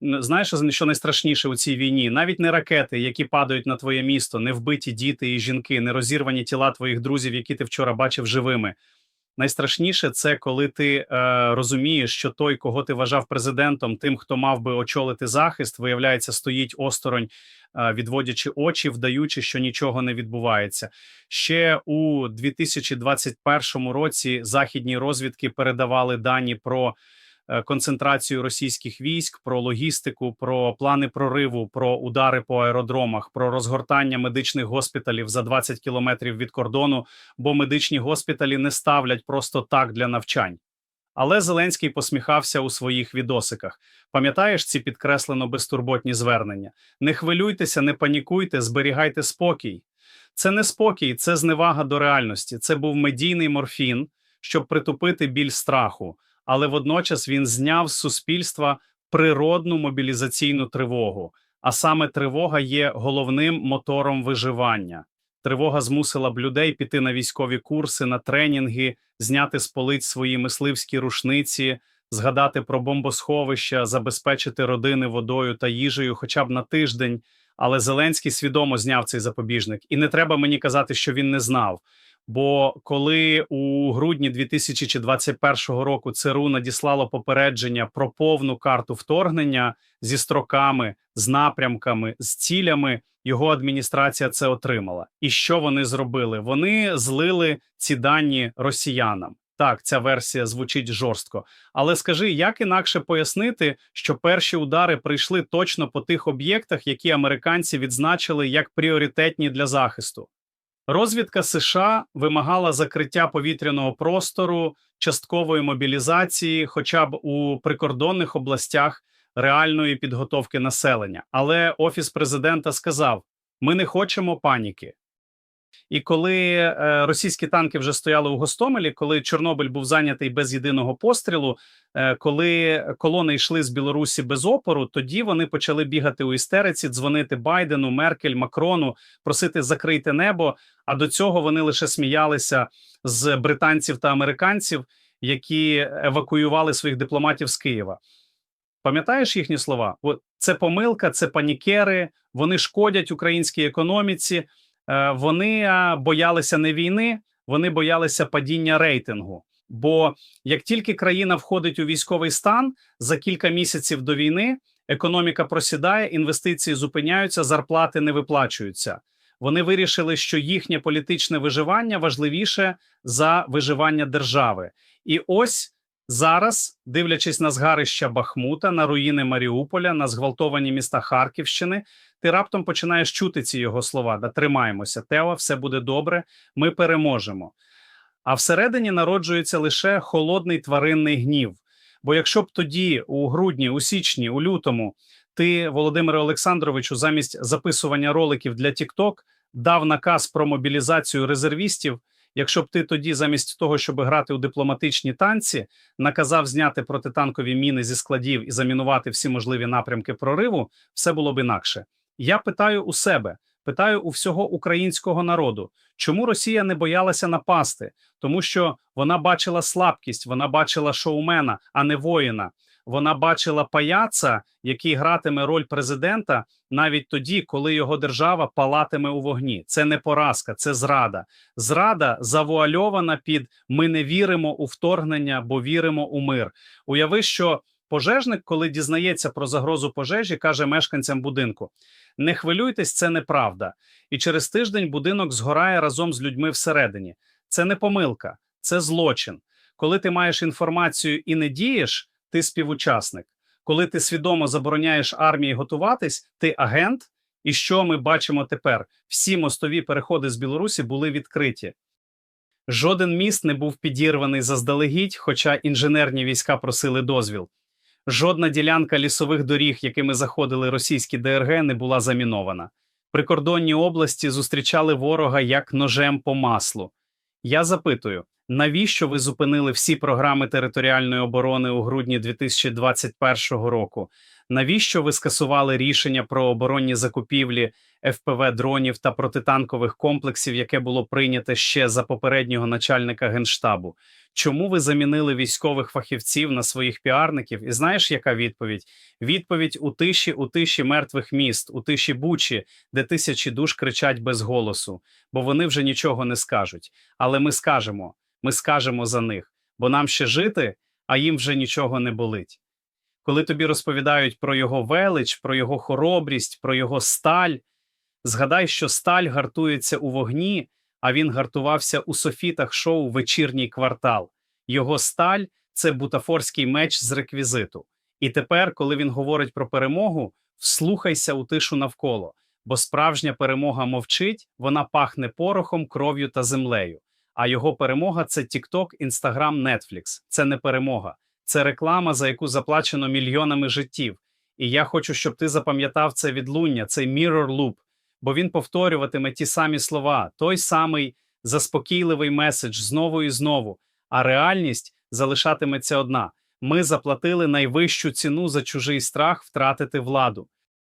знаєш, що найстрашніше у цій війні? Навіть не ракети, які падають на твоє місто, не вбиті діти і жінки, не розірвані тіла твоїх друзів, які ти вчора бачив живими. Найстрашніше це коли ти е, розумієш, що той, кого ти вважав президентом, тим, хто мав би очолити захист, виявляється, стоїть осторонь, е, відводячи очі, вдаючи, що нічого не відбувається. Ще у 2021 році західні розвідки передавали дані про концентрацію російських військ, про логістику, про плани прориву, про удари по аеродромах, про розгортання медичних госпіталів за 20 кілометрів від кордону, бо медичні госпіталі не ставлять просто так для навчань. Але Зеленський посміхався у своїх відосиках. Пам'ятаєш ці підкреслено безтурботні звернення? Не хвилюйтеся, не панікуйте, зберігайте спокій. Це не спокій, це зневага до реальності. Це був медійний морфін, щоб притупити біль страху, але водночас він зняв з суспільства природну мобілізаційну тривогу. А саме тривога є головним мотором виживання. Тривога змусила б людей піти на військові курси, на тренінги, зняти з полиць свої мисливські рушниці, згадати про бомбосховища, забезпечити родини водою та їжею хоча б на тиждень. Але Зеленський свідомо зняв цей запобіжник, і не треба мені казати, що він не знав. Бо коли у грудні 2021 року ЦРУ надіслало попередження про повну карту вторгнення зі строками, з напрямками, з цілями, його адміністрація це отримала. І що вони зробили? Вони злили ці дані росіянам. Так, ця версія звучить жорстко. Але скажи, як інакше пояснити, що перші удари прийшли точно по тих об'єктах, які американці відзначили як пріоритетні для захисту? Розвідка США вимагала закриття повітряного простору, часткової мобілізації, хоча б у прикордонних областях реальної підготовки населення. Але офіс президента сказав: ми не хочемо паніки. І коли е, російські танки вже стояли у Гостомелі, коли Чорнобиль був зайнятий без єдиного пострілу, е, коли колони йшли з Білорусі без опору, тоді вони почали бігати у істериці, дзвонити Байдену, Меркель, Макрону, просити закрийте небо. А до цього вони лише сміялися з британців та американців, які евакуювали своїх дипломатів з Києва. Пам'ятаєш їхні слова? От це помилка, це панікери, вони шкодять українській економіці. Е, Вони боялися не війни, вони боялися падіння рейтингу. Бо як тільки країна входить у військовий стан за кілька місяців до війни, економіка просідає, інвестиції зупиняються, зарплати не виплачуються. Вони вирішили, що їхнє політичне виживання важливіше за виживання держави. І ось зараз, дивлячись на згарища Бахмута, на руїни Маріуполя, на зґвалтовані міста Харківщини, ти раптом починаєш чути ці його слова. Да тримаємося, Тео, все буде добре, ми переможемо. А всередині народжується лише холодний тваринний гнів. Бо якщо б тоді, у грудні, у січні, у лютому, ти, Володимире Олександровичу, замість записування роликів для TikTok дав наказ про мобілізацію резервістів. Якщо б ти тоді, замість того, щоб грати у дипломатичні танці, наказав зняти протитанкові міни зі складів і замінувати всі можливі напрямки прориву, все було б інакше. Я питаю у себе, питаю у всього українського народу, чому Росія не боялася напасти? Тому що вона бачила слабкість, вона бачила шоумена, а не воїна. Вона бачила паяца, який гратиме роль президента навіть тоді, коли його держава палатиме у вогні. Це не поразка, це зрада. Зрада завуальована під ми не віримо у вторгнення, бо віримо у мир. Уяви, що пожежник, коли дізнається про загрозу пожежі, каже мешканцям будинку: не хвилюйтесь, це неправда. І через тиждень будинок згорає разом з людьми всередині. Це не помилка, це злочин. Коли ти маєш інформацію і не дієш, ти співучасник. Коли ти свідомо забороняєш армії готуватись, ти агент. І що ми бачимо тепер? Всі мостові переходи з Білорусі були відкриті. Жоден міст не був підірваний заздалегідь, хоча інженерні війська просили дозвіл. Жодна ділянка лісових доріг, якими заходили російські ДРГ, не була замінована. Прикордонні області зустрічали ворога як ножем по маслу. Я запитую, навіщо ви зупинили всі програми територіальної оборони у грудні 2021 року? Навіщо ви скасували рішення про оборонні закупівлі ФПВ дронів та протитанкових комплексів, яке було прийняте ще за попереднього начальника генштабу? Чому ви замінили військових фахівців на своїх піарників? І знаєш, яка відповідь? Відповідь у тиші, у тиші мертвих міст, у тиші Бучі, де тисячі душ кричать без голосу, бо вони вже нічого не скажуть. Але ми скажемо, ми скажемо за них, бо нам ще жити, а їм вже нічого не болить. Коли тобі розповідають про його велич, про його хоробрість, про його сталь, згадай, що сталь гартується у вогні, а він гартувався у софітах шоу Вечірній квартал. Його сталь це бутафорський меч з реквізиту. І тепер, коли він говорить про перемогу, вслухайся у тишу навколо, бо справжня перемога мовчить, вона пахне порохом, кров'ю та землею. А його перемога це TikTok, Instagram, Netflix. Це не перемога, це реклама, за яку заплачено мільйонами життів. І я хочу, щоб ти запам'ятав це відлуння, цей mirror loop, бо він повторюватиме ті самі слова, той самий заспокійливий меседж знову і знову. А реальність залишатиметься одна: ми заплатили найвищу ціну за чужий страх втратити владу.